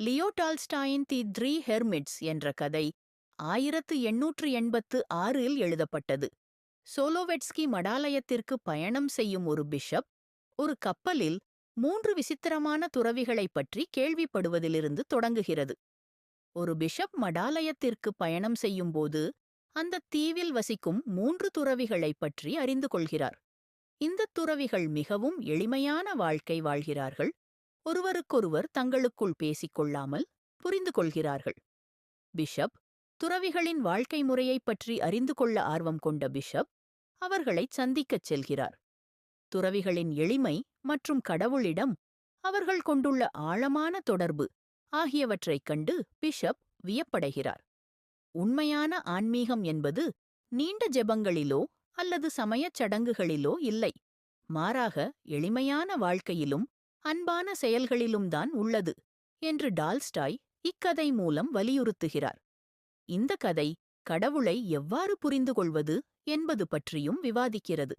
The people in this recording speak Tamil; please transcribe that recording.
லியோ டால்ஸ்டாயின் தி த்ரீ ஹெர்மிட்ஸ் என்ற கதை ஆயிரத்து எண்ணூற்று எண்பத்து ஆறில் எழுதப்பட்டது. சோலோவெட்ஸ்கி மடாலயத்திற்கு பயணம் செய்யும் ஒரு பிஷப் ஒரு கப்பலில் மூன்று விசித்திரமான துறவிகளைப் பற்றி கேள்விப்படுவதிலிருந்து தொடங்குகிறது. ஒரு பிஷப் மடாலயத்திற்கு பயணம் செய்யும்போது அந்த தீவில் வசிக்கும் மூன்று துறவிகளைப் பற்றி அறிந்து கொள்கிறார். இந்த துறவிகள் மிகவும் எளிமையான வாழ்க்கை வாழ்கிறார்கள். ஒருவருக்கொருவர் தங்களுக்குள் பேசிக் கொள்ளாமல் புரிந்து கொள்கிறார்கள். பிஷப் துறவிகளின் வாழ்க்கை முறையைப் பற்றி அறிந்து கொள்ள ஆர்வம் கொண்ட பிஷப் அவர்களைச் சந்திக்கச் செல்கிறார். துறவிகளின் எளிமை மற்றும் கடவுளிடம் அவர்கள் கொண்டுள்ள ஆழமான தொடர்பு ஆகியவற்றைக் கண்டு பிஷப் வியப்படைகிறார். உண்மையான ஆன்மீகம் என்பது நீண்ட ஜெபங்களிலோ அல்லது சமயச் சடங்குகளிலோ இல்லை. மாறாக எளிமையான வாழ்க்கையிலும் அன்பான செயல்களிலும்தான் உள்ளது என்று டால்ஸ்டாய் இக்கதை மூலம் வலியுறுத்துகிறார். இந்த கதை கடவுளை எவ்வாறு புரிந்து கொள்வது என்பது பற்றியும் விவாதிக்கிறது.